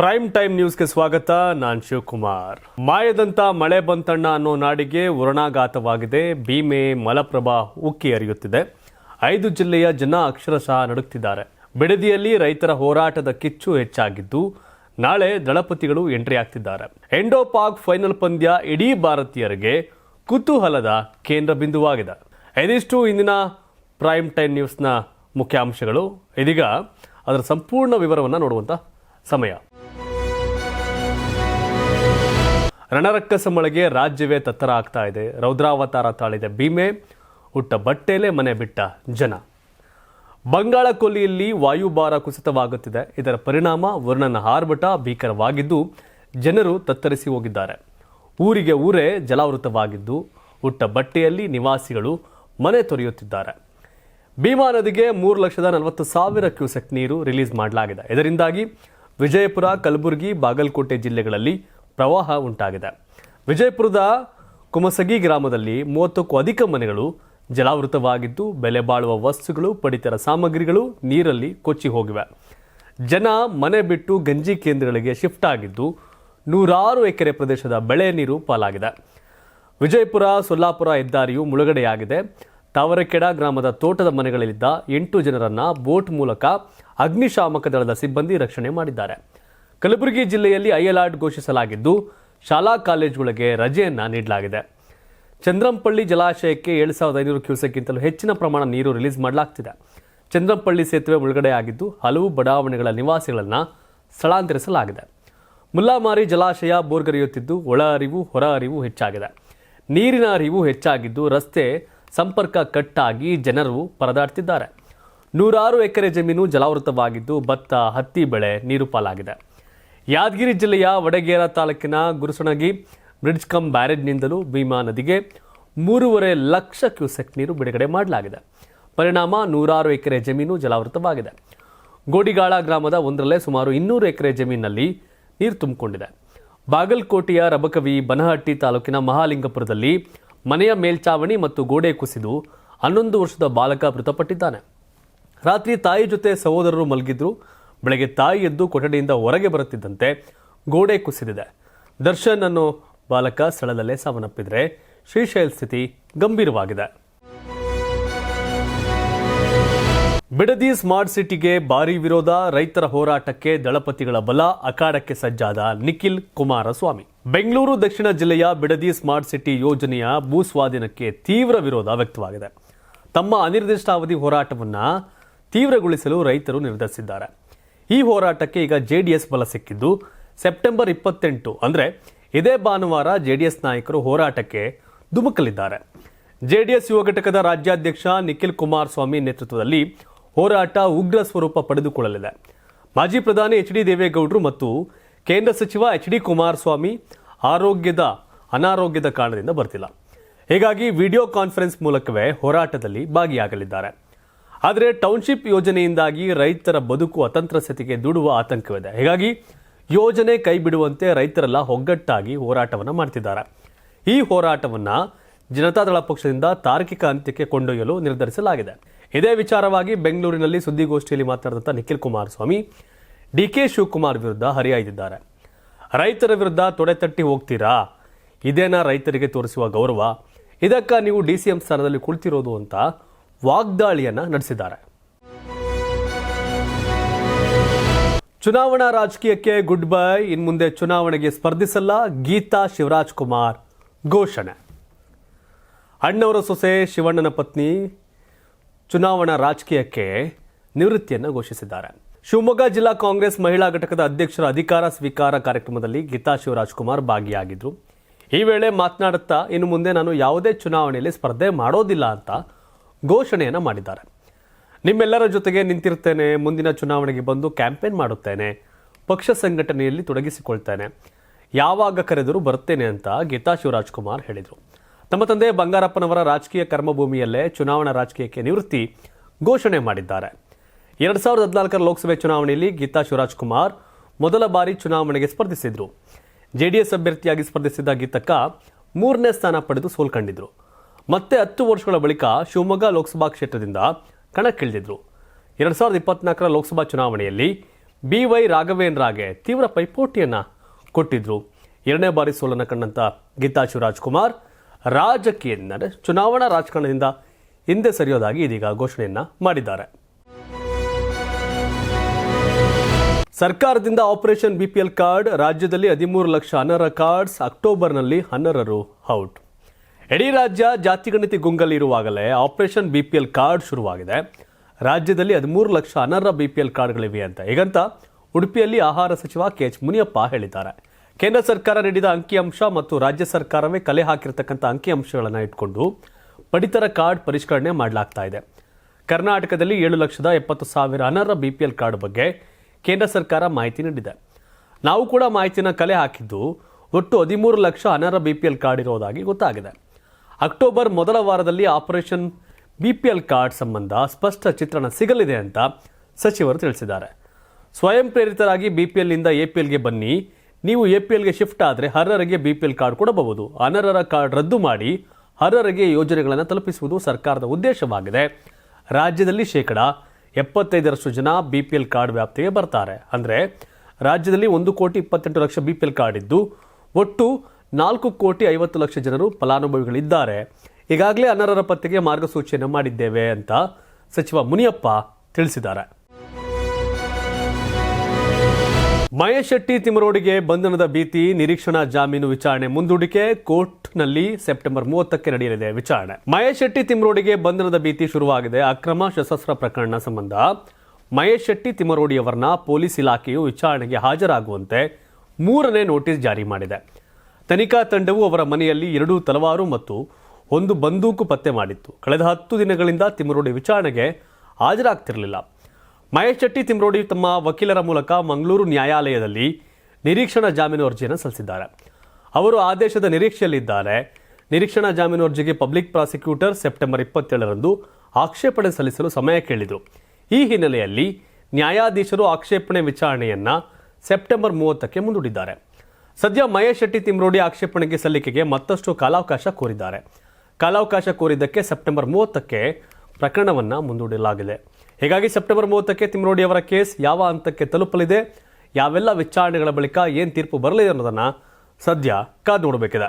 Prime time ನ್ಯೂಸ್ಗೆ ಸ್ವಾಗತ, ನಾನ್ ಶಿವಕುಮಾರ್. ಮಾಯದಂತ ಮಳೆ ಬಂತಣ್ಣ ಅನ್ನೋ ನಾಡಿಗೆ ವರುಣಾಘಾತವಾಗಿದೆ ಭೀಮೆ, ಮಲಪ್ರಭಾ ಉಕ್ಕಿ ಹರಿಯುತ್ತಿದೆ. ಐದು ಜಿಲ್ಲೆಯ ಜನ ಅಕ್ಷರಶಃ ನಡುಕ್ತಿದ್ದಾರೆ. ಬಿಡದಿಯಲ್ಲಿ ರೈತರ ಹೋರಾಟದ ಕಿಚ್ಚು ಹೆಚ್ಚಾಗಿದ್ದು, ನಾಳೆ ದಳಪತಿಗಳು ಎಂಟ್ರಿ ಆಗ್ತಿದ್ದಾರೆ. ಎಂಡೋ ಪಾಕ್ ಫೈನಲ್ ಪಂದ್ಯ ಇಡೀ ಭಾರತೀಯರಿಗೆ ಕುತೂಹಲದ ಕೇಂದ್ರ ಬಿಂದುವಾಗಿದೆ. ಇದಿಷ್ಟು ಇಂದಿನ ಪ್ರೈಮ್ ಟೈಮ್ ನ್ಯೂಸ್ನ ಮುಖ್ಯಾಂಶಗಳು. ಇದೀಗ ಅದರ ಸಂಪೂರ್ಣ ವಿವರವನ್ನು ನೋಡುವಂಥ ಸಮಯ. ರಣರಕ್ಕಸ ಮಳೆಗೆ ರಾಜ್ಯವೇ ತತ್ತರ ಆಗ್ತಾ ಇದೆ. ರೌದ್ರಾವತಾರ ತಾಳಿದೆ ಭೀಮೆ ಹುಟ್ಟ ಬಟ್ಟೆಲೆ ಮನೆ ಬಿಟ್ಟ ಜನ. ಬಂಗಾಳ ಕೊಲ್ಲಿಯಲ್ಲಿ ವಾಯುಭಾರ ಕುಸಿತವಾಗುತ್ತಿದೆ. ಇದರ ಪರಿಣಾಮ ವರ್ಣನ ಆರ್ಭಟ ಭೀಕರವಾಗಿದ್ದು ಜನರು ತತ್ತರಿಸಿ ಹೋಗಿದ್ದಾರೆ. ಊರಿಗೆ ಊರೇ ಜಲಾವೃತವಾಗಿದ್ದು ಹುಟ್ಟ ಬಟ್ಟೆಯಲ್ಲಿ ನಿವಾಸಿಗಳು ಮನೆ ತೊರೆಯುತ್ತಿದ್ದಾರೆ. ಭೀಮಾ ನದಿಗೆ ಮೂರು ಲಕ್ಷದ ನಲವತ್ತು ಸಾವಿರ ಕ್ಯೂಸೆಕ್ ನೀರು ರಿಲೀಸ್ ಮಾಡಲಾಗಿದೆ. ಇದರಿಂದಾಗಿ ವಿಜಯಪುರ, ಕಲಬುರಗಿ, ಬಾಗಲಕೋಟೆ ಜಿಲ್ಲೆಗಳಲ್ಲಿ ಪ್ರವಾಹ ಉಂಟಾಗಿದೆ. ವಿಜಯಪುರದ ಕುಮಸಗಿ ಗ್ರಾಮದಲ್ಲಿ ಮೂವತ್ತಕ್ಕೂ ಅಧಿಕ ಮನೆಗಳು ಜಲಾವೃತವಾಗಿದ್ದು, ಬೆಲೆ ಬಾಳುವ ವಸ್ತುಗಳು, ಪಡಿತರ ಸಾಮಗ್ರಿಗಳು, ನೀರಲ್ಲಿ ಕೊಚ್ಚಿ ಹೋಗಿವೆ. ಜನ ಮನೆ ಬಿಟ್ಟು ಗಂಜಿ ಕೇಂದ್ರಗಳಿಗೆ ಶಿಫ್ಟ್ ಆಗಿದ್ದು, ನೂರಾರು ಎಕರೆ ಪ್ರದೇಶದ ಬೆಳೆ ನೀರು ಪಾಲಾಗಿದೆ. ವಿಜಯಪುರ, ಸೊಲ್ಲಾಪುರ ಹೆದ್ದಾರಿಯು ಮುಳುಗಡೆಯಾಗಿದೆ. ತಾವರೆಕೆಡ ಗ್ರಾಮದ ತೋಟದ ಮನೆಗಳಲ್ಲಿದ್ದ ಎಂಟು ಜನರನ್ನ ಬೋಟ್ ಮೂಲಕ ಅಗ್ನಿಶಾಮಕ ದಳದ ಸಿಬ್ಬಂದಿ ರಕ್ಷಣೆ ಮಾಡಿದ್ದಾರೆ. ಕಲಬುರಗಿ ಜಿಲ್ಲೆಯಲ್ಲಿ ಐ ಅಲರ್ಟ್ ಘೋಷಿಸಲಾಗಿದ್ದು, ಶಾಲಾ ಕಾಲೇಜುಗಳಿಗೆ ರಜೆಯನ್ನು ನೀಡಲಾಗಿದೆ. ಚಂದ್ರಂಪಳ್ಳಿ ಜಲಾಶಯಕ್ಕೆ ಏಳು ಸಾವಿರದ ಐನೂರು ಕ್ಯೂಸೆಕ್ಗಿಂತಲೂ ಹೆಚ್ಚಿನ ಪ್ರಮಾಣ ನೀರು ರಿಲೀಸ್ ಮಾಡಲಾಗ್ತಿದೆ. ಚಂದ್ರಂಪಳ್ಳಿ ಸೇತುವೆ ಮುಳುಗಡೆಯಾಗಿದ್ದು, ಹಲವು ಬಡಾವಣೆಗಳ ನಿವಾಸಿಗಳನ್ನು ಸ್ಥಳಾಂತರಿಸಲಾಗಿದೆ. ಮುಲ್ಲಾಮಾರಿ ಜಲಾಶಯ ಬೋರ್ಗರಿಯುತ್ತಿದ್ದು, ಒಳ ಅರಿವು ಹೊರ ಅರಿವು ಹೆಚ್ಚಾಗಿದೆ. ನೀರಿನ ಅರಿವು ಹೆಚ್ಚಾಗಿದ್ದು, ರಸ್ತೆ ಸಂಪರ್ಕ ಕಟ್ಟಾಗಿ ಜನರು ಪರದಾಡ್ತಿದ್ದಾರೆ. ನೂರಾರು ಎಕರೆ ಜಮೀನು ಜಲಾವೃತವಾಗಿದ್ದು, ಭತ್ತ, ಹತ್ತಿ ಬೆಳೆ ನೀರು ಪಾಲಾಗಿದೆ. ಯಾದಗಿರಿ ಜಿಲ್ಲೆಯ ವಡಗೇರ ತಾಲೂಕಿನ ಗುರುಸಣಗಿ ಬ್ರಿಡ್ಜ್ ಕಮ್ ಬ್ಯಾರೇಜ್ನಿಂದಲೂ ಭೀಮಾ ನದಿಗೆ ಮೂರುವರೆ ಲಕ್ಷ ಕ್ಯೂಸೆಕ್ ನೀರು ಬಿಡುಗಡೆ ಮಾಡಲಾಗಿದೆ. ಪರಿಣಾಮ ನೂರಾರು ಎಕರೆ ಜಮೀನು ಜಲಾವೃತವಾಗಿದೆ. ಗೋಡಿಗಾಳ ಗ್ರಾಮದ ಒಂದರಲ್ಲೇ ಸುಮಾರು ಇನ್ನೂರು ಎಕರೆ ಜಮೀನಿನಲ್ಲಿ ನೀರು ತುಂಬಿಕೊಂಡಿದೆ. ಬಾಗಲಕೋಟೆಯ ರಬಕವಿ ಬನಹಟ್ಟಿ ತಾಲೂಕಿನ ಮಹಾಲಿಂಗಪುರದಲ್ಲಿ ಮನೆಯ ಮೇಲ್ಚಾವಣಿ ಮತ್ತು ಗೋಡೆ ಕುಸಿದು ಹನ್ನೊಂದು ವರ್ಷದ ಬಾಲಕ ಮೃತಪಟ್ಟಿದ್ದಾನೆ. ರಾತ್ರಿ ತಾಯಿ ಜೊತೆ ಸಹೋದರರು ಮಲಗಿದ್ರು. ಬೆಳಗ್ಗೆ ತಾಯಿ ಎದ್ದು ಕೊಠಡಿಯಿಂದ ಹೊರಗೆ ಬರುತ್ತಿದ್ದಂತೆ ಗೋಡೆ ಕುಸಿದಿದೆ. ದರ್ಶನ್ ಅನ್ನು ಬಾಲಕ ಸ್ಥಳದಲ್ಲೇ ಸಾವನ್ನಪ್ಪಿದರೆ ಶ್ರೀಶೈಲ್ ಸ್ಥಿತಿ ಗಂಭೀರವಾಗಿದೆ. ಬಿಡದಿ ಸ್ಮಾರ್ಟ್ ಸಿಟಿಗೆ ಭಾರಿ ವಿರೋಧ, ರೈತರ ಹೋರಾಟಕ್ಕೆ ದಳಪತಿಗಳ ಬಲ, ಅಖಾಡಕ್ಕೆ ಸಜ್ಜಾದ ನಿಖಿಲ್ ಕುಮಾರಸ್ವಾಮಿ. ಬೆಂಗಳೂರು ದಕ್ಷಿಣ ಜಿಲ್ಲೆಯ ಬಿಡದಿ ಸ್ಮಾರ್ಟ್ ಸಿಟಿ ಯೋಜನೆಯ ಭೂಸ್ವಾಧೀನಕ್ಕೆ ತೀವ್ರ ವಿರೋಧ ವ್ಯಕ್ತವಾಗಿದೆ. ತಮ್ಮ ಅನಿರ್ದಿಷ್ಟಾವಧಿ ಹೋರಾಟವನ್ನು ತೀವ್ರಗೊಳಿಸಲು ರೈತರು ನಿರ್ಧರಿಸಿದ್ದಾರೆ. ಈ ಹೋರಾಟಕ್ಕೆ ಈಗ ಜೆ ಡಿ ಎಸ್ ಬಲ ಸಿಕ್ಕಿದ್ದು ಸೆಪ್ಟೆಂಬರ್ ಇಪ್ಪತ್ತೆಂಟು. ಅಂದರೆ ಇದೇ ಭಾನುವಾರ ಜೆ ಡಿ ಎಸ್ ನಾಯಕರು ಹೋರಾಟಕ್ಕೆ ಧುಮುಕಲಿದ್ದಾರೆ. ಜೆ ಡಿ ಎಸ್ ಯುವ ಘಟಕದ ರಾಜ್ಯಾಧ್ಯಕ್ಷ ನಿಖಿಲ್ ಕುಮಾರಸ್ವಾಮಿ ನೇತೃತ್ವದಲ್ಲಿ ಹೋರಾಟ ಉಗ್ರ ಸ್ವರೂಪ ಪಡೆದುಕೊಳ್ಳಲಿದೆ. ಮಾಜಿ ಪ್ರಧಾನಿ ಎಚ್ ಡಿ ದೇವೇಗೌಡರು ಮತ್ತು ಕೇಂದ್ರ ಸಚಿವ ಎಚ್ ಡಿ ಕುಮಾರಸ್ವಾಮಿ ಆರೋಗ್ಯದ ಅನಾರೋಗ್ಯದ ಕಾರಣದಿಂದ ಬರ್ತಿಲ್ಲ. ಹೀಗಾಗಿ ವಿಡಿಯೋ ಕಾನ್ಫರೆನ್ಸ್ ಮೂಲಕವೇ ಹೋರಾಟದಲ್ಲಿ ಭಾಗಿಯಾಗಲಿದ್ದಾರೆ. ಆದರೆ ಟೌನ್ಶಿಪ್ ಯೋಜನೆಯಿಂದಾಗಿ ರೈತರ ಬದುಕು ಅತಂತ್ರ ಸ್ಥಿತಿಗೆ ದೂಡುವ ಆತಂಕವಿದೆ. ಹೀಗಾಗಿ ಯೋಜನೆ ಕೈ ಬಿಡುವಂತೆ ರೈತರೆಲ್ಲ ಒಗ್ಗಟ್ಟಾಗಿ ಹೋರಾಟವನ್ನು ಮಾಡ್ತಿದ್ದಾರೆ. ಈ ಹೋರಾಟವನ್ನು ಜನತಾದಳ ಪಕ್ಷದಿಂದ ತಾರ್ಕಿಕ ಅಂತ್ಯಕ್ಕೆ ಕೊಂಡೊಯ್ಯಲು ನಿರ್ಧರಿಸಲಾಗಿದೆ. ಇದೇ ವಿಚಾರವಾಗಿ ಬೆಂಗಳೂರಿನಲ್ಲಿ ಸುದ್ದಿಗೋಷ್ಠಿಯಲ್ಲಿ ಮಾತನಾಡಿದಂಥ ನಿಖಿಲ್ ಕುಮಾರಸ್ವಾಮಿ ಡಿ ಕೆ ಶಿವಕುಮಾರ್ ವಿರುದ್ಧ ಹರಿಹಾಯ್ದಿದ್ದಾರೆ. ರೈತರ ವಿರುದ್ಧ ತೊಡೆತಟ್ಟಿ ಹೋಗ್ತೀರಾ? ಇದೇನಾ ರೈತರಿಗೆ ತೋರಿಸುವ ಗೌರವ? ಇದಕ್ಕ ನೀವು ಡಿ ಸಿ ಎಂ ಸ್ಥಾನದಲ್ಲಿ ಕುಳಿತಿರೋದು ಅಂತ ವಾಗ್ದಾಳಿಯನ್ನ ನಡೆಸಿದ್ದಾರೆ. ಚುನಾವಣಾ ರಾಜಕೀಯಕ್ಕೆ ಗುಡ್ ಬೈ. ಇನ್ನು ಮುಂದೆ ಚುನಾವಣೆಗೆ ಸ್ಪರ್ಧಿಸಲ್ಲ ಗೀತಾ ಶಿವರಾಜ್ ಕುಮಾರ್ ಘೋಷಣೆ. ಅಣ್ಣವರ ಸೊಸೆ ಶಿವಣ್ಣನ ಪತ್ನಿ ಚುನಾವಣಾ ರಾಜಕೀಯಕ್ಕೆ ನಿವೃತ್ತಿಯನ್ನು ಘೋಷಿಸಿದ್ದಾರೆ. ಶಿವಮೊಗ್ಗ ಜಿಲ್ಲಾ ಕಾಂಗ್ರೆಸ್ ಮಹಿಳಾ ಘಟಕದ ಅಧ್ಯಕ್ಷರ ಅಧಿಕಾರ ಸ್ವೀಕಾರ ಕಾರ್ಯಕ್ರಮದಲ್ಲಿ ಗೀತಾ ಶಿವರಾಜ್ ಕುಮಾರ್ ಭಾಗಿಯಾಗಿದ್ದರು ಈ ವೇಳೆ ಮಾತನಾಡುತ್ತಾ, ಇನ್ನು ಮುಂದೆ ನಾನು ಯಾವುದೇ ಚುನಾವಣೆಯಲ್ಲಿ ಸ್ಪರ್ಧೆ ಮಾಡೋದಿಲ್ಲ ಅಂತ ಘೋಷಣೆಯನ್ನು ಮಾಡಿದ್ದಾರೆ. ನಿಮ್ಮೆಲ್ಲರ ಜೊತೆಗೆ ನಿಂತಿರ್ತೇನೆ, ಮುಂದಿನ ಚುನಾವಣೆಗೆ ಬಂದು ಕ್ಯಾಂಪೇನ್ ಮಾಡುತ್ತೇನೆ, ಪಕ್ಷ ಸಂಘಟನೆಯಲ್ಲಿ ತೊಡಗಿಸಿಕೊಳ್ತೇನೆ. ಯಾವಾಗ ಕರೆದರೂ ಬರ್ತೇನೆ ಅಂತ ಗೀತಾ ಶಿವರಾಜ್ ಕುಮಾರ್ ಹೇಳಿದರು. ತಮ್ಮ ತಂದೆ ಬಂಗಾರಪ್ಪನವರ ರಾಜಕೀಯ ಕರ್ಮಭೂಮಿಯಲ್ಲೇ ಚುನಾವಣಾ ರಾಜಕೀಯಕ್ಕೆ ನಿವೃತ್ತಿ ಘೋಷಣೆ ಮಾಡಿದ್ದಾರೆ. ಎರಡ್ ಸಾವಿರದ ಹದಿನಾಲ್ಕರ ಲೋಕಸಭೆ ಚುನಾವಣೆಯಲ್ಲಿ ಗೀತಾ ಶಿವರಾಜ್ ಕುಮಾರ್ ಮೊದಲ ಬಾರಿ ಚುನಾವಣೆಗೆ ಸ್ಪರ್ಧಿಸಿದ್ರು. ಜೆಡಿಎಸ್ ಅಭ್ಯರ್ಥಿಯಾಗಿ ಸ್ಪರ್ಧಿಸಿದ್ದ ಗೀತಕ್ಕ ಮೂರನೇ ಸ್ಥಾನ ಪಡೆದು ಸೋಲ್ಕಂಡಿದ್ರು. ಮತ್ತೆ ಹತ್ತು ವರ್ಷಗಳ ಬಳಿಕ ಶಿವಮೊಗ್ಗ ಲೋಕಸಭಾ ಕ್ಷೇತ್ರದಿಂದ ಕಣಕ್ಕಿಳಿದಿದ್ರು. ಎರಡು ಸಾವಿರದ ಇಪ್ಪತ್ನಾಲ್ಕರ ಲೋಕಸಭಾ ಚುನಾವಣೆಯಲ್ಲಿ ಬಿ ವೈ ರಾಘವೇಂದ್ರಗೆ ತೀವ್ರ ಪೈಪೋಟಿಯನ್ನ ಕೊಟ್ಟಿದ್ರು. ಎರಡನೇ ಬಾರಿ ಸೋಲನ್ನು ಕಂಡಂತ ಗೀತಾ ಶಿವರಾಜ್ಕುಮಾರ್ ರಾಜಕೀಯ ಚುನಾವಣಾ ರಾಜಕಾರಣದಿಂದ ಹಿಂದೆ ಸರಿಯೋದಾಗಿ ಇದೀಗ ಘೋಷಣೆಯನ್ನ ಮಾಡಿದ್ದಾರೆ. ಸರ್ಕಾರದಿಂದ ಆಪರೇಷನ್ ಬಿಪಿಎಲ್ ಕಾರ್ಡ್, ರಾಜ್ಯದಲ್ಲಿ ಹದಿಮೂರು ಲಕ್ಷ ಅನರ್ಹ ಕಾರ್ಡ್ಸ್ ಅಕ್ಟೋಬರ್ನಲ್ಲಿ ಅನರ್ಹರು ಔಟ್. ಇಡೀ ರಾಜ್ಯ ಜಾತಿಗಣತಿ ಗುಂಗಲ್ಲಿರುವಾಗಲೇ operation B P L card ಶುರುವಾಗಿದೆ. ರಾಜ್ಯದಲ್ಲಿ ಹದಿಮೂರು ಲಕ್ಷ ಅನರ್ಹ ಎಲ್ ಕಾರ್ಡ್ಗಳಿವೆ ಅಂತ. ಹೀಗಂತ ಉಡುಪಿಯಲ್ಲಿ ಆಹಾರ ಸಚಿವ ಕೆ ಎಚ್ ಮುನಿಯಪ್ಪ ಹೇಳಿದ್ದಾರೆ. ಕೇಂದ್ರ ಸರ್ಕಾರ ನೀಡಿದ ಅಂಕಿಅಂಶ ಮತ್ತು ರಾಜ್ಯ ಸರ್ಕಾರವೇ ಕಲೆ ಹಾಕಿರ್ತಕ್ಕಂಥ ಅಂಕಿಅಂಶಗಳನ್ನು ಇಟ್ಕೊಂಡು ಪಡಿತರ ಕಾರ್ಡ್ ಪರಿಷ್ಕರಣೆ ಮಾಡಲಾಗ್ತಾ ಇದೆ. ಕರ್ನಾಟಕದಲ್ಲಿ ಏಳು ಲಕ್ಷದ ಎಪ್ಪತ್ತು ಸಾವಿರ ಅನರ್ಹ ಬಿ ಪಿ ಎಲ್ ಕಾರ್ಡ್ ಬಗ್ಗೆ ಕೇಂದ್ರ ಸರ್ಕಾರ ಮಾಹಿತಿ ನೀಡಿದೆ. ನಾವು ಕೂಡ ಮಾಹಿತಿನ ಕಲೆ ಹಾಕಿದ್ದು ಒಟ್ಟು ಹದಿಮೂರು ಲಕ್ಷ ಅನರ್ಹ ಬಿ ಪಿ ಎಲ್ ಕಾರ್ಡ್ ಇರೋದಾಗಿ ಗೊತ್ತಾಗಿದೆ. ಅಕ್ಟೋಬರ್ ಮೊದಲ ವಾರದಲ್ಲಿ ಆಪರೇಷನ್ ಬಿಪಿಎಲ್ ಕಾರ್ಡ್ ಸಂಬಂಧ ಸ್ಪಷ್ಟ ಚಿತ್ರಣ ಸಿಗಲಿದೆ ಅಂತ ಸಚಿವರು ತಿಳಿಸಿದ್ದಾರೆ. ಸ್ವಯಂ ಪ್ರೇರಿತರಾಗಿ ಬಿಪಿಎಲ್ನಿಂದ ಎಪಿಎಲ್ಗೆ ಬನ್ನಿ. ನೀವು ಎಪಿಎಲ್ಗೆ ಶಿಫ್ಟ್ ಆದರೆ ಅರ್ಹರಿಗೆ ಬಿಪಿಎಲ್ ಕಾರ್ಡ್ ಕೊಡಬಹುದು. ಅನರ್ಹರ ಕಾರ್ಡ್ ರದ್ದು ಮಾಡಿ ಅರ್ಹರಿಗೆ ಯೋಜನೆಗಳನ್ನು ತಲುಪಿಸುವುದು ಸರ್ಕಾರದ ಉದ್ದೇಶವಾಗಿದೆ. ರಾಜ್ಯದಲ್ಲಿ ಶೇಕಡ ಎಪ್ಪತ್ತೈದರಷ್ಟು ಜನ ಬಿಪಿಎಲ್ ಕಾರ್ಡ್ ವ್ಯಾಪ್ತಿಗೆ ಬರ್ತಾರೆ. ಅಂದರೆ ರಾಜ್ಯದಲ್ಲಿ ಒಂದು ಕೋಟಿ ಇಪ್ಪತ್ತೆಂಟು ಲಕ್ಷ ಬಿಪಿಎಲ್ ಕಾರ್ಡ್ ಇದ್ದು, ಒಟ್ಟು ನಾಲ್ಕು ಕೋಟಿ ಐವತ್ತು ಲಕ್ಷ ಜನರು ಫಲಾನುಭವಿಗಳಿದ್ದಾರೆ. ಈಗಾಗಲೇ ಅನರ್ಹರ ಪತ್ತೆಗೆ ಮಾರ್ಗಸೂಚಿಯನ್ನು ಮಾಡಿದ್ದೇವೆ ಅಂತ ಸಚಿವ ಮುನಿಯಪ್ಪ ತಿಳಿಸಿದ್ದಾರೆ. ಮಹೇಶ್ ಶೆಟ್ಟಿ ತಿಮರೋಡಿಗೆ ಬಂಧನದ ಭೀತಿ, ನಿರೀಕ್ಷಣಾ ಜಾಮೀನು ವಿಚಾರಣೆ ಮುಂದೂಡಿಕೆ, ಕೋರ್ಟ್ನಲ್ಲಿ ಸೆಪ್ಟೆಂಬರ್ ಮೂವತ್ತಕ್ಕೆ ನಡೆಯಲಿದೆ ವಿಚಾರಣೆ. ಮಹೇಶ್ ಶೆಟ್ಟಿ ತಿಮರೋಡಿಗೆ ಬಂಧನದ ಭೀತಿ ಶುರುವಾಗಿದೆ. ಅಕ್ರಮ ಶಸ್ತ್ರ ಪ್ರಕರಣ ಸಂಬಂಧ ಮಹೇಶ್ ಶೆಟ್ಟಿ ತಿಮರೋಡಿಯವರನ್ನ ಪೊಲೀಸ್ ಇಲಾಖೆಯು ವಿಚಾರಣೆಗೆ ಹಾಜರಾಗುವಂತೆ ಮೂರನೇ ನೋಟಿಸ್ ಜಾರಿ ಮಾಡಿದೆ. ತನಿಖಾ ತಂಡವು ಅವರ ಮನೆಯಲ್ಲಿ ಎರಡು ತಲವಾರು ಮತ್ತು ಒಂದು ಬಂದೂಕು ಪತ್ತೆ ಮಾಡಿತ್ತು. ಕಳೆದ ಹತ್ತು ದಿನಗಳಿಂದ ತಿಮರೋಡಿ ವಿಚಾರಣೆಗೆ ಹಾಜರಾಗ್ತಿರಲಿಲ್ಲ. ಮಹೇಶ್ ಶೆಟ್ಟಿ ತಿಮ್ರೋಡಿ ತಮ್ಮ ವಕೀಲರ ಮೂಲಕ ಮಂಗಳೂರು ನ್ಯಾಯಾಲಯದಲ್ಲಿ ನಿರೀಕ್ಷಣಾ ಜಾಮೀನು ಅರ್ಜಿಯನ್ನು ಸಲ್ಲಿಸಿದ್ದಾರೆ. ಅವರು ಆದೇಶದ ನಿರೀಕ್ಷೆಯಲ್ಲಿದ್ದಾರೆ. ನಿರೀಕ್ಷಣಾ ಜಾಮೀನು ಅರ್ಜಿಗೆ ಪಬ್ಲಿಕ್ ಪ್ರಾಸಿಕ್ಯೂಟರ್ ಸೆಪ್ಟೆಂಬರ್ ಇಪ್ಪತ್ತೇಳರಂದು ಆಕ್ಷೇಪಣೆ ಸಲ್ಲಿಸಲು ಸಮಯ ಕೇಳಿದರು ಈ ಹಿನ್ನೆಲೆಯಲ್ಲಿ ನ್ಯಾಯಾಧೀಶರು ಆಕ್ಷೇಪಣೆ ವಿಚಾರಣೆಯನ್ನು ಸೆಪ್ಟೆಂಬರ್ ಮೂವತ್ತಕ್ಕೆ ಮುಂದೂಡಿದ್ದಾರೆ. ಸದ್ಯ ಮಹೇಶ್ ಶೆಟ್ಟಿ ತಿಮ್ರೋಡಿ ಆಕ್ಷೇಪಣೆಗೆ ಸಲ್ಲಿಕೆಗೆ ಮತ್ತಷ್ಟು ಕಾಲಾವಕಾಶ ಕೋರಿದ್ದಾರೆ. ಕಾಲಾವಕಾಶ ಕೋರಿದ್ದಕ್ಕೆ ಸೆಪ್ಟೆಂಬರ್ ಮೂವತ್ತಕ್ಕೆ ಪ್ರಕರಣವನ್ನು ಮುಂದೂಡಲಾಗಿದೆ. ಹೀಗಾಗಿ ಸೆಪ್ಟೆಂಬರ್ ಮೂವತ್ತಕ್ಕೆ ತಿಮ್ರೋಡಿ ಅವರ ಕೇಸ್ ಯಾವ ಹಂತಕ್ಕೆ ತಲುಪಲಿದೆ, ಯಾವೆಲ್ಲ ವಿಚಾರಣೆಗಳ ಬಳಿಕ ಏನು ತೀರ್ಪು ಬರಲಿದೆ ಅನ್ನೋದನ್ನು ಸದ್ಯ ಕಾದು ನೋಡಬೇಕಿದೆ.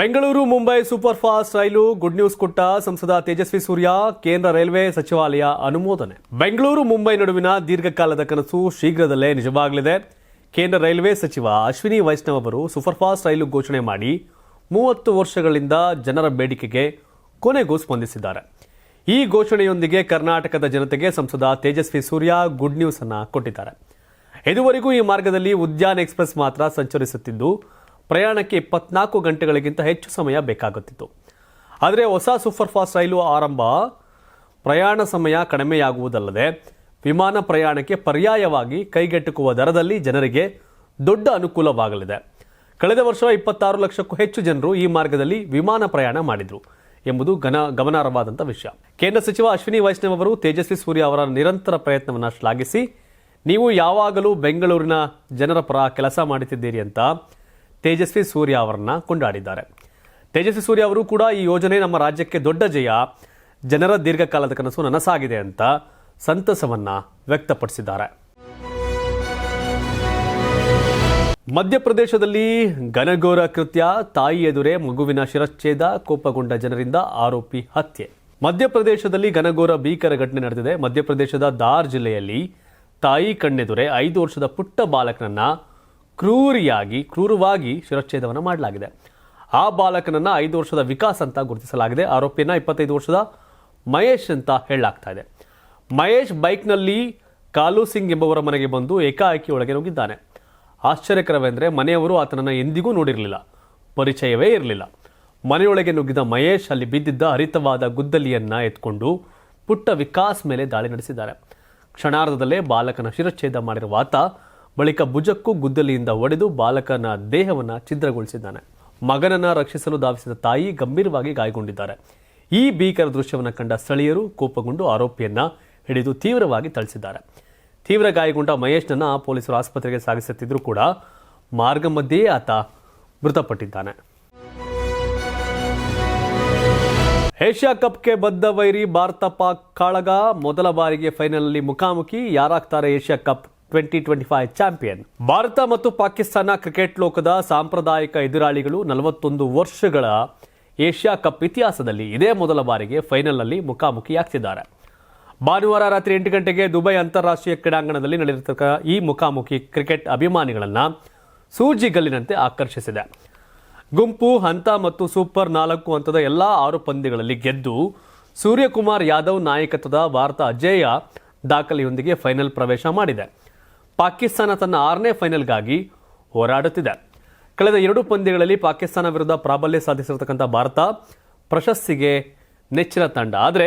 ಬೆಂಗಳೂರು, ಮುಂಬೈ ಸೂಪರ್ ಫಾಸ್ಟ್ ರೈಲು ಗುಡ್ ನ್ಯೂಸ್ ಕೊಟ್ಟ ಸಂಸದ ತೇಜಸ್ವಿ ಸೂರ್ಯ, ಕೇಂದ್ರ ರೈಲ್ವೆ ಸಚಿವಾಲಯ ಅನುಮೋದನೆ. ಬೆಂಗಳೂರು, ಮುಂಬೈ ನಡುವಿನ ದೀರ್ಘಕಾಲದ ಕನಸು ಶೀಘ್ರದಲ್ಲೇ ನಿಜವಾಗಲಿದೆ. ಕೇಂದ್ರ ರೈಲ್ವೆ ಸಚಿವ ಅಶ್ವಿನಿ ವೈಷ್ಣವ್ ಅವರು ಸೂಪರ್ ಫಾಸ್ಟ್ ರೈಲು ಘೋಷಣೆ ಮಾಡಿ ಮೂವತ್ತು ವರ್ಷಗಳಿಂದ ಜನರ ಬೇಡಿಕೆಗೆ ಕೊನೆಗೂ ಸ್ಪಂದಿಸಿದ್ದಾರೆ. ಈ ಘೋಷಣೆಯೊಂದಿಗೆ ಕರ್ನಾಟಕದ ಜನತೆಗೆ ಸಂಸದ ತೇಜಸ್ವಿ ಸೂರ್ಯ ಗುಡ್ ನ್ಯೂಸ್ ಅನ್ನು ಕೊಟ್ಟಿದ್ದಾರೆ. ಇದುವರೆಗೂ ಈ ಮಾರ್ಗದಲ್ಲಿ ಉದ್ಯಾನ ಎಕ್ಸ್ಪ್ರೆಸ್ ಮಾತ್ರ ಸಂಚರಿಸುತ್ತಿದ್ದು ಪ್ರಯಾಣಕ್ಕೆ ಇಪ್ಪತ್ನಾಲ್ಕು ಗಂಟೆಗಳಿಗಿಂತ ಹೆಚ್ಚು ಸಮಯ ಬೇಕಾಗುತ್ತಿತ್ತು. ಆದರೆ ಹೊಸ ಸೂಪರ್ ಫಾಸ್ಟ್ ರೈಲು ಆರಂಭ ಪ್ರಯಾಣ ಸಮಯ ಕಡಿಮೆಯಾಗುವುದಲ್ಲದೆ ವಿಮಾನ ಪ್ರಯಾಣಕ್ಕೆ ಪರ್ಯಾಯವಾಗಿ ಕೈಗೆಟುಕುವ ದರದಲ್ಲಿ ಜನರಿಗೆ ದೊಡ್ಡ ಅನುಕೂಲವಾಗಲಿದೆ. ಕಳೆದ ವರ್ಷ ಇಪ್ಪತ್ತಾರು ಲಕ್ಷಕ್ಕೂ ಹೆಚ್ಚು ಜನರು ಈ ಮಾರ್ಗದಲ್ಲಿ ವಿಮಾನ ಪ್ರಯಾಣ ಮಾಡಿದರು ಎಂಬುದು ಗನ ಗಮನಾರ್ಹವಾದಂಥ ವಿಷಯ. ಕೇಂದ್ರ ಸಚಿವ ಅಶ್ವಿನಿ ವೈಷ್ಣವ್ ಅವರು ತೇಜಸ್ವಿ ಸೂರ್ಯ ಅವರ ನಿರಂತರ ಪ್ರಯತ್ನವನ್ನು ಶ್ಲಾಘಿಸಿ, ನೀವು ಯಾವಾಗಲೂ ಬೆಂಗಳೂರಿನ ಜನರ ಪರ ಕೆಲಸ ಮಾಡುತ್ತಿದ್ದೀರಿ ಅಂತ ತೇಜಸ್ವಿ ಸೂರ್ಯ ಅವರನ್ನ ಕೊಂಡಾಡಿದ್ದಾರೆ. ತೇಜಸ್ವಿ ಸೂರ್ಯ ಅವರು ಕೂಡ ಈ ಯೋಜನೆ ನಮ್ಮ ರಾಜ್ಯಕ್ಕೆ ದೊಡ್ಡ ಜಯ. ಜನರ ದೀರ್ಘಕಾಲದ ಕನಸು ನನಸಾಗಿದೆ ಅಂತ ಸಂತಸವನ್ನ ವ್ಯಕ್ತಪಡಿಸಿದ್ದಾರೆ. ಮಧ್ಯಪ್ರದೇಶದಲ್ಲಿ ಘನಘೋರ ಕೃತ್ಯ, ತಾಯಿ ಎದುರೇ ಮಗುವಿನ ಶಿರಚ್ಛೇದ, ಕೋಪಗೊಂಡ ಜನರಿಂದ ಆರೋಪಿ ಹತ್ಯೆ. ಮಧ್ಯಪ್ರದೇಶದಲ್ಲಿ ಘನಘೋರ ಭೀಕರ ಘಟನೆ ನಡೆದಿದೆ. ಮಧ್ಯಪ್ರದೇಶದ ದಾರ್ ಜಿಲ್ಲೆಯಲ್ಲಿ ತಾಯಿ ಕಣ್ಣೆದುರೆ ಐದು ವರ್ಷದ ಪುಟ್ಟ ಬಾಲಕನನ್ನ ಕ್ರೂರಿಯಾಗಿ, ಕ್ರೂರವಾಗಿ ಶಿರಚ್ಛೇದವನ್ನು ಮಾಡಲಾಗಿದೆ. ಆ ಬಾಲಕನನ್ನ ಐದು ವರ್ಷದ ವಿಕಾಸ್ ಅಂತ ಗುರುತಿಸಲಾಗಿದೆ. ಆರೋಪಿಯನ್ನ ಇಪ್ಪತ್ತೈದು ವರ್ಷದ ಮಹೇಶ್ ಅಂತ ಹೇಳಲಾಗ್ತಾ ಇದೆ. ಮಹೇಶ್ ಬೈಕ್ನಲ್ಲಿ ಕಾಲು ಸಿಂಗ್ ಎಂಬುವರ ಮನೆಗೆ ಬಂದು ಏಕಾಏಕಿ ಒಳಗೆ ನುಗ್ಗಿದ್ದಾನೆ. ಆಶ್ಚರ್ಯಕರವೆಂದರೆ ಮನೆಯವರು ಆತನನ್ನು ಎಂದಿಗೂ ನೋಡಿರಲಿಲ್ಲ. ಪರಿಚಯವೇ ಇರಲಿಲ್ಲ. ಮನೆಯೊಳಗೆ ನುಗ್ಗಿದ ಮಹೇಶ್ ಅಲ್ಲಿ ಬಿದ್ದಿದ್ದ ಹರಿತವಾದ ಗುದ್ದಲಿಯನ್ನ ಎತ್ಕೊಂಡು ಪುಟ್ಟ ವಿಕಾಸ್ ಮೇಲೆ ದಾಳಿ ನಡೆಸಿದ್ದಾರೆ. ಕ್ಷಣಾರ್ಧದಲ್ಲೇ ಬಾಲಕನ ಶಿರಚ್ಛೇದ ಮಾಡಿರುವ ಆತ ಬಳಿಕ ಭುಜಕ್ಕೂ ಗುದ್ದಲಿಯಿಂದ ಒಡೆದು ಬಾಲಕನ ದೇಹವನ್ನು ಛಿದ್ರಗೊಳಿಸಿದ್ದಾನೆ. ಮಗನನ್ನು ರಕ್ಷಿಸಲು ಧಾವಿಸಿದ ತಾಯಿ ಗಂಭೀರವಾಗಿ ಗಾಯಗೊಂಡಿದ್ದಾರೆ. ಈ ಭೀಕರ ದೃಶ್ಯವನ್ನು ಕಂಡ ಸ್ಥಳೀಯರು ಕೋಪಗೊಂಡು ಆರೋಪಿಯನ್ನ ಹಿಡಿದು ತೀವ್ರವಾಗಿ ಥಳಿಸಿದ್ದಾರೆ. ತೀವ್ರ ಗಾಯಗೊಂಡ ಮಹೇಶ್ನನ್ನು ಪೊಲೀಸರು ಆಸ್ಪತ್ರೆಗೆ ಸಾಗಿಸುತ್ತಿದ್ದರೂ ಕೂಡ ಮಾರ್ಗ ಮಧ್ಯೆಯೇ ಆತ ಮೃತಪಟ್ಟಿದ್ದಾನೆ. ಏಷ್ಯಾ ಕಪ್ಗೆ ಬದ್ಧ ವೈರಿ ಭಾರತ ಪಾಕ್ ಕಾಳಗ ಮೊದಲ ಬಾರಿಗೆ ಫೈನಲ್ನಲ್ಲಿ ಮುಖಾಮುಖಿ ಯಾರಾಗ್ತಾರೆ Asia cup? Twenty twenty five champion. Bharat ಮತ್ತು ಪಾಕಿಸ್ತಾನ ಕ್ರಿಕೆಟ್ ಲೋಕದ ಸಾಂಪ್ರದಾಯಿಕ ಎದುರಾಳಿಗಳು ನಲವತ್ತೊಂದು ವರ್ಷಗಳ ಏಷ್ಯಾ ಕಪ್ ಇತಿಹಾಸದಲ್ಲಿ ಇದೇ ಮೊದಲ ಬಾರಿಗೆ ಫೈನಲ್ನಲ್ಲಿ ಮುಖಾಮುಖಿಯಾಗ್ತಿದ್ದಾರೆ. ಭಾನುವಾರ ರಾತ್ರಿ ಎಂಟು ಗಂಟೆಗೆ ದುಬೈ ಅಂತಾರಾಷ್ಟ್ರೀಯ ಕ್ರೀಡಾಂಗಣದಲ್ಲಿ ನಡೆದಿರತಕ್ಕ ಈ ಮುಖಾಮುಖಿ ಕ್ರಿಕೆಟ್ ಅಭಿಮಾನಿಗಳನ್ನು ಸೂಜಿಗಲ್ಲಿನಂತೆ ಆಕರ್ಷಿಸಿದೆ. ಗುಂಪು, ಹಂತ ಮತ್ತು ಸೂಪರ್ ನಾಲ್ಕು ಹಂತದ ಎಲ್ಲ ಆರು ಪಂದ್ಯಗಳಲ್ಲಿ ಗೆದ್ದು ಸೂರ್ಯಕುಮಾರ್ ಯಾದವ್ ನಾಯಕತ್ವದ ಭಾರತ ಅಜೇಯ ದಾಖಲೆಯೊಂದಿಗೆ ಫೈನಲ್ ಪ್ರವೇಶ ಮಾಡಿದೆ. ಪಾಕಿಸ್ತಾನ ತನ್ನ ಆರನೇ ಫೈನಲ್ಗಾಗಿ ಹೋರಾಡುತ್ತಿದೆ. ಕಳೆದ ಎರಡು ಪಂದ್ಯಗಳಲ್ಲಿ ಪಾಕಿಸ್ತಾನ ವಿರುದ್ಧ ಪ್ರಾಬಲ್ಯ ಸಾಧಿಸಿರತಕ್ಕಂಥ ಭಾರತ ಪ್ರಶಸ್ತಿಗೆ ನೆಚ್ಚಿನ ತಂಡ. ಆದರೆ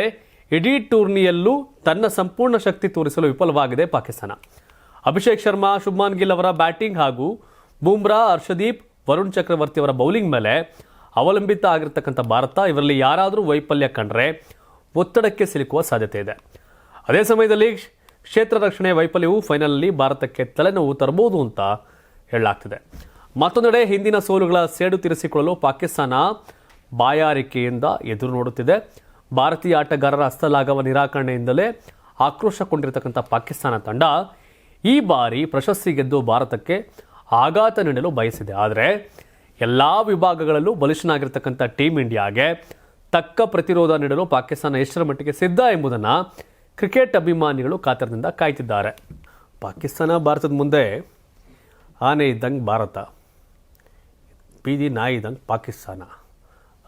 ಇಡೀ ಟೂರ್ನಿಯಲ್ಲೂ ತನ್ನ ಸಂಪೂರ್ಣ ಶಕ್ತಿ ತೋರಿಸಲು ವಿಫಲವಾಗಿದೆ ಪಾಕಿಸ್ತಾನ. ಅಭಿಷೇಕ್ ಶರ್ಮಾ, ಶುಭ್ಮಾನ್ ಗಿಲ್ ಅವರ ಬ್ಯಾಟಿಂಗ್ ಹಾಗೂ ಬೂಮ್ರಾ, ಹರ್ಷದೀಪ್, ವರುಣ್ ಚಕ್ರವರ್ತಿ ಅವರ ಬೌಲಿಂಗ್ ಮೇಲೆ ಅವಲಂಬಿತ ಆಗಿರ್ತಕ್ಕಂಥ ಭಾರತ ಇವರಲ್ಲಿ ಯಾರಾದರೂ ವೈಫಲ್ಯ ಕಂಡ್ರೆ ಒತ್ತಡಕ್ಕೆ ಸಿಲುಕುವ ಸಾಧ್ಯತೆ ಇದೆ. ಅದೇ ಸಮಯದಲ್ಲಿ ಕ್ಷೇತ್ರ ರಕ್ಷಣೆ ವೈಫಲ್ಯವು ಫೈನಲ್ನಲ್ಲಿ ಭಾರತಕ್ಕೆ ತಲೆನೋವು ತರಬಹುದು ಅಂತ ಹೇಳಲಾಗ್ತಿದೆ. ಮತ್ತೊಂದೆಡೆ ಹಿಂದಿನ ಸೋಲುಗಳ ಸೇಡು ತೀರಿಸಿಕೊಳ್ಳಲು ಪಾಕಿಸ್ತಾನ ಬಾಯಾರಿಕೆಯಿಂದ ಎದುರು ನೋಡುತ್ತಿದೆ. ಭಾರತೀಯ ಆಟಗಾರರ ಹಸ್ತಲಾಗವ ನಿರಾಕರಣೆಯಿಂದಲೇ ಆಕ್ರೋಶಗೊಂಡಿರತಕ್ಕಂಥ ಪಾಕಿಸ್ತಾನ ತಂಡ ಈ ಬಾರಿ ಪ್ರಶಸ್ತಿ ಗೆದ್ದು ಭಾರತಕ್ಕೆ ಆಘಾತ ನೀಡಲು ಬಯಸಿದೆ. ಆದರೆ ಎಲ್ಲ ವಿಭಾಗಗಳಲ್ಲೂ ಬಲಿಷ್ಠನಾಗಿರ್ತಕ್ಕಂಥ ಟೀಮ್ ಇಂಡಿಯಾಗೆ ತಕ್ಕ ಪ್ರತಿರೋಧ ನೀಡಲು ಪಾಕಿಸ್ತಾನ ಎಷ್ಟರ ಮಟ್ಟಿಗೆ ಸಿದ್ಧ ಎಂಬುದನ್ನು ಕ್ರಿಕೆಟ್ ಅಭಿಮಾನಿಗಳು ಕಾತರದಿಂದ ಕಾಯ್ತಿದ್ದಾರೆ. ಪಾಕಿಸ್ತಾನ, ಭಾರತದ ಮುಂದೆ ಆನೆ ಇದ್ದಂಗೆ ಭಾರತ, ಬೀದಿ ನಾಯಿ ಇದ್ದಂಗೆ ಪಾಕಿಸ್ತಾನ.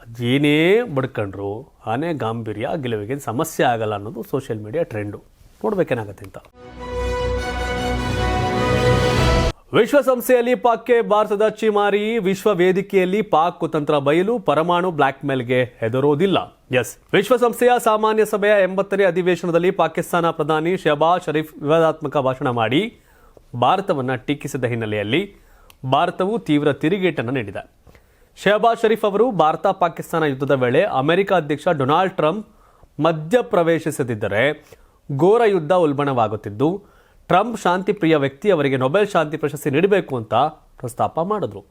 ಅದೇನೇ ಬಡ್ಕೊಂಡ್ರು ಆನೆ ಗಾಂಭೀರ್ಯ, ಗೆಲುವಿಗೆ ಸಮಸ್ಯೆ ಆಗಲ್ಲ ಅನ್ನೋದು ಸೋಷಿಯಲ್ ಮೀಡಿಯಾ ಟ್ರೆಂಡು. ನೋಡ್ಬೇಕೇನಾಗತ್ತೆ ಅಂತ. ವಿಶ್ವಸಂಸ್ಥೆಯಲ್ಲಿ ಪಾಕ್ಗೆ ಭಾರತದ ಚಿಮಾರಿ ವಿಶ್ವ ವೇದಿಕೆಯಲ್ಲಿ ಪಾಕ್ ಕುತಂತ್ರ ಬಯಲು ಪರಮಾಣು ಬ್ಲ್ಯಾಕ್ಮೇಲ್ಗೆ ಹೆದರೋದಿಲ್ಲ. ಎಸ್ ವಿಶ್ವಸಂಸ್ಥೆಯ ಸಾಮಾನ್ಯ ಸಭೆಯ ಎಂಬತ್ತನೇ ಅಧಿವೇಶನದಲ್ಲಿ ಪಾಕಿಸ್ತಾನ ಪ್ರಧಾನಿ ಶಹಬಾಜ್ ಷರೀಫ್ ವಿವಾದಾತ್ಮಕ ಭಾಷಣ ಮಾಡಿ ಭಾರತವನ್ನು ಟೀಕಿಸಿದ ಹಿನ್ನೆಲೆಯಲ್ಲಿ ಭಾರತವು ತೀವ್ರ ತಿರುಗೇಟನ್ನು ನೀಡಿದೆ. ಶಹಬಾಜ್ ಶರೀಫ್ ಅವರು ಭಾರತ ಪಾಕಿಸ್ತಾನ ಯುದ್ಧದ ವೇಳೆ ಅಮೆರಿಕ ಅಧ್ಯಕ್ಷ ಡೊನಾಲ್ಡ್ ಟ್ರಂಪ್ ಮಧ್ಯಪ್ರವೇಶಿಸದಿದ್ದರೆ ಘೋರ ಯುದ್ಧ ಉಲ್ಬಣವಾಗುತ್ತಿದ್ದು, ಟ್ರಂಪ್ ಶಾಂತಿ ಪ್ರಿಯ ವ್ಯಕ್ತಿ ಅವರಿಗೆ ನೊಬೆಲ್ ಶಾಂತಿ ಪ್ರಶಸ್ತಿ ನೀಡಬೇಕು ಅಂತ ಪ್ರಸ್ತಾಪ ಮಾಡಿದ್ರು.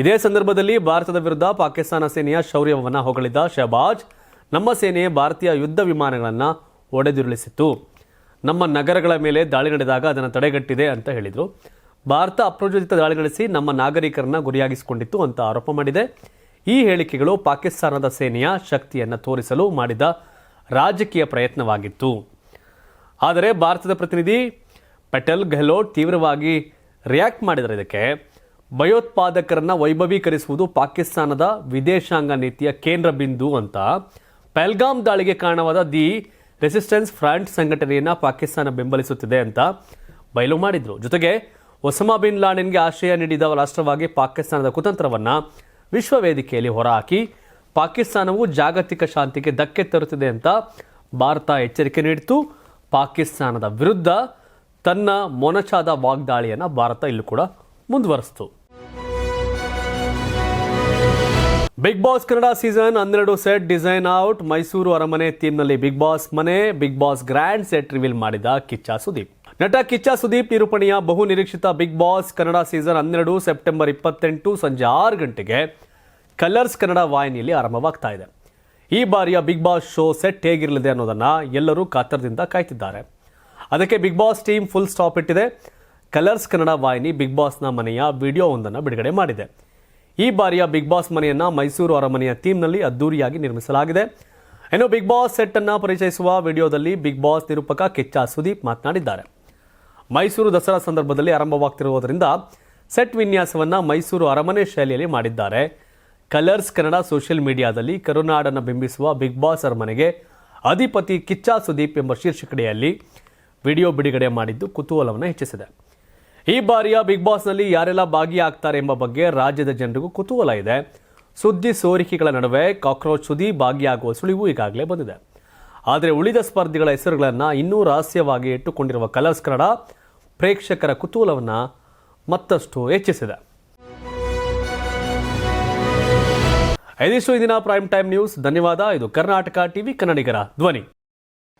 ಇದೇ ಸಂದರ್ಭದಲ್ಲಿ ಭಾರತದ ವಿರುದ್ಧ ಪಾಕಿಸ್ತಾನ ಸೇನೆಯ ಶೌರ್ಯವನ್ನು ಹೊಗಳಿದ್ದ ಶಹಬಾಜ್ ನಮ್ಮ ಸೇನೆ ಭಾರತೀಯ ಯುದ್ಧ ವಿಮಾನಗಳನ್ನು ಒಡೆದುರುಳಿಸಿತ್ತು. ನಮ್ಮ ನಗರಗಳ ಮೇಲೆ ದಾಳಿ ನಡೆದಾಗ ಅದನ್ನು ತಡೆಗಟ್ಟಿದೆ ಅಂತ ಹೇಳಿದರು. ಭಾರತ ಅಪ್ರಚೋದಿತ ದಾಳಿ ನಡೆಸಿ ನಮ್ಮ ನಾಗರಿಕರನ್ನ ಗುರಿಯಾಗಿಸಿಕೊಂಡಿತ್ತು ಅಂತ ಆರೋಪ ಮಾಡಿದೆ. ಈ ಹೇಳಿಕೆಗಳು ಪಾಕಿಸ್ತಾನದ ಸೇನೆಯ ಶಕ್ತಿಯನ್ನು ತೋರಿಸಲು ಮಾಡಿದ ರಾಜಕೀಯ ಪ್ರಯತ್ನವಾಗಿತ್ತು. ಆದರೆ ಭಾರತದ ಪ್ರತಿನಿಧಿ ಪಟೇಲ್ ಗೆಹ್ಲೋಟ್ ತೀವ್ರವಾಗಿ ರಿಯಾಕ್ಟ್ ಮಾಡಿದರೆ ಇದಕ್ಕೆ. ಭಯೋತ್ಪಾದಕರನ್ನ ವೈಭವೀಕರಿಸುವುದು ಪಾಕಿಸ್ತಾನದ ವಿದೇಶಾಂಗ ನೀತಿಯ ಕೇಂದ್ರ ಬಿಂದು ಅಂತ ಪೆಲ್ಗಾಮ್ ದಾಳಿಗೆ ಕಾರಣವಾದ ದಿ ರೆಸಿಸ್ಟೆನ್ಸ್ ಫ್ರಂಟ್ ಸಂಘಟನೆಯನ್ನ ಪಾಕಿಸ್ತಾನ ಬೆಂಬಲಿಸುತ್ತಿದೆ ಅಂತ ಬಯಲು ಮಾಡಿದ್ರು. ಜೊತೆಗೆ ಒಸಮಾ ಬಿನ್ ಲಾಡೆನ್ಗೆ ಆಶ್ರಯ ನೀಡಿದ ರಾಷ್ಟ್ರವಾಗಿ ಪಾಕಿಸ್ತಾನದ ಕುತಂತ್ರವನ್ನ ವಿಶ್ವ ವೇದಿಕೆಯಲ್ಲಿ ಹೊರಹಾಕಿ ಪಾಕಿಸ್ತಾನವು ಜಾಗತಿಕ ಶಾಂತಿಗೆ ಧಕ್ಕೆ ತರುತ್ತಿದೆ ಅಂತ ಭಾರತ ಎಚ್ಚರಿಕೆ ನೀಡಿತು ಪಾಕಿಸ್ತಾನದ ವಿರುದ್ಧ ತನ್ನ ಮೊನಚಾದ ವಾಗ್ದಾಳಿಯನ್ನು ಭಾರತ ಇಲ್ಲೂ ಕೂಡ ಮುಂದುವರಿಸಿತು. ಬಿಗ್ ಬಾಸ್ ಕನ್ನಡ ಸೀಸನ್ ಹನ್ನೆರಡು ಸೆಟ್ ಡಿಸೈನ್ ಔಟ್ ಮೈಸೂರು ಅರಮನೆ ಥೀಮ್ನಲ್ಲಿ ಬಿಗ್ ಬಾಸ್ ಮನೆ. Bigg Boss grand set reveal ಮಾಡಿದ ಕಿಚ್ಚ ಸುದೀಪ್. ನಟ ಕಿಚ್ಚ ಸುದೀಪ್ ನಿರೂಪಣೆಯ ಬಹು ನಿರೀಕ್ಷಿತ ಬಿಗ್ ಬಾಸ್ ಕನ್ನಡ ಸೀಸನ್ ಹನ್ನೆರಡು ಸೆಪ್ಟೆಂಬರ್ ಇಪ್ಪತ್ತೆಂಟು ಸಂಜೆ ಆರು ಗಂಟೆಗೆ ಕಲರ್ಸ್ ಕನ್ನಡ ವಾಹಿನಿಯಲ್ಲಿ ಆರಂಭವಾಗ್ತಾ ಇದೆ. ಈ ಬಾರಿಯ ಬಿಗ್ ಬಾಸ್ ಶೋ ಸೆಟ್ ಹೇಗಿರಲಿದೆ ಅನ್ನೋದನ್ನು ಎಲ್ಲರೂ ಕಾತರದಿಂದ ಕಾಯ್ತಿದ್ದಾರೆ. ಅದಕ್ಕೆ Bigg Boss team full stop ಇಟ್ಟಿದೆ. ಕಲರ್ಸ್ ಕನ್ನಡ ವಾಹಿನಿ ಬಿಗ್ ಬಾಸ್ನ ಮನೆಯ ವಿಡಿಯೋ ಒಂದನ್ನು ಬಿಡುಗಡೆ ಮಾಡಿದೆ. ಈ ಬಾರಿಯ ಬಿಗ್ ಬಾಸ್ ಮನೆಯನ್ನ ಮೈಸೂರು ಅರಮನೆಯ ಥೀಮ್ನಲ್ಲಿ ಅದ್ದೂರಿಯಾಗಿ ನಿರ್ಮಿಸಲಾಗಿದೆ. ಇನ್ನು ಬಿಗ್ ಬಾಸ್ ಸೆಟ್ ಅನ್ನು ಪರಿಚಯಿಸುವ ವಿಡಿಯೋದಲ್ಲಿ ಬಿಗ್ ಬಾಸ್ ನಿರೂಪಕ ಕಿಚ್ಚ ಸುದೀಪ್ ಮಾತನಾಡಿದ್ದಾರೆ. ಮೈಸೂರು ದಸರಾ ಸಂದರ್ಭದಲ್ಲಿ ಆರಂಭವಾಗ್ತಿರುವುದರಿಂದ ಸೆಟ್ ವಿನ್ಯಾಸವನ್ನ ಮೈಸೂರು ಅರಮನೆ ಶೈಲಿಯಲ್ಲಿ ಮಾಡಿದ್ದಾರೆ. ಕಲರ್ಸ್ ಕನ್ನಡ ಸೋಷಿಯಲ್ ಮೀಡಿಯಾದಲ್ಲಿ ಕರುನಾಡನ್ನು ಬಿಂಬಿಸುವ ಬಿಗ್ ಬಾಸ್ ಅರಮನೆಗೆ ಅಧಿಪತಿ ಕಿಚ್ಚ ಸುದೀಪ್ ಎಂಬ ಶೀರ್ಷಿಕೆಯಲ್ಲಿ ವಿಡಿಯೋ ಬಿಡುಗಡೆ ಮಾಡಿದ್ದು ಕುತೂಹಲವನ್ನು ಹೆಚ್ಚಿಸಿದೆ. ಈ ಬಾರಿಯ ಬಿಗ್ ಬಾಸ್ನಲ್ಲಿ ಯಾರೆಲ್ಲ ಭಾಗಿಯಾಗ್ತಾರೆ ಎಂಬ ಬಗ್ಗೆ ರಾಜ್ಯದ ಜನರಿಗೂ ಕುತೂಹಲ ಇದೆ. ಸುದ್ದಿ ಸೋರಿಕೆಗಳ ನಡುವೆ ಕಾಕ್ರೋಚ್ ಸುದ್ದಿ ಭಾಗಿಯಾಗುವ ಸುಳಿವು ಈಗಾಗಲೇ ಬಂದಿದೆ. ಆದರೆ ಉಳಿದ ಸ್ಪರ್ಧಿಗಳ ಹೆಸರುಗಳನ್ನು ಇನ್ನೂ ರಹಸ್ಯವಾಗಿ ಇಟ್ಟುಕೊಂಡಿರುವ ಕಲರ್ಸ್ ಕನ್ನಡ ಪ್ರೇಕ್ಷಕರ ಕುತೂಹಲವನ್ನು ಮತ್ತಷ್ಟು ಹೆಚ್ಚಿಸಿದೆ. ಇದಿಷ್ಟು ಇಂದಿನ ಪ್ರೈಮ್ ಟೈಮ್ ನ್ಯೂಸ್ ಧನ್ಯವಾದ. ಇದು ಕರ್ನಾಟಕ ಟಿವಿ ಕನ್ನಡಿಗರ ಧ್ವನಿ.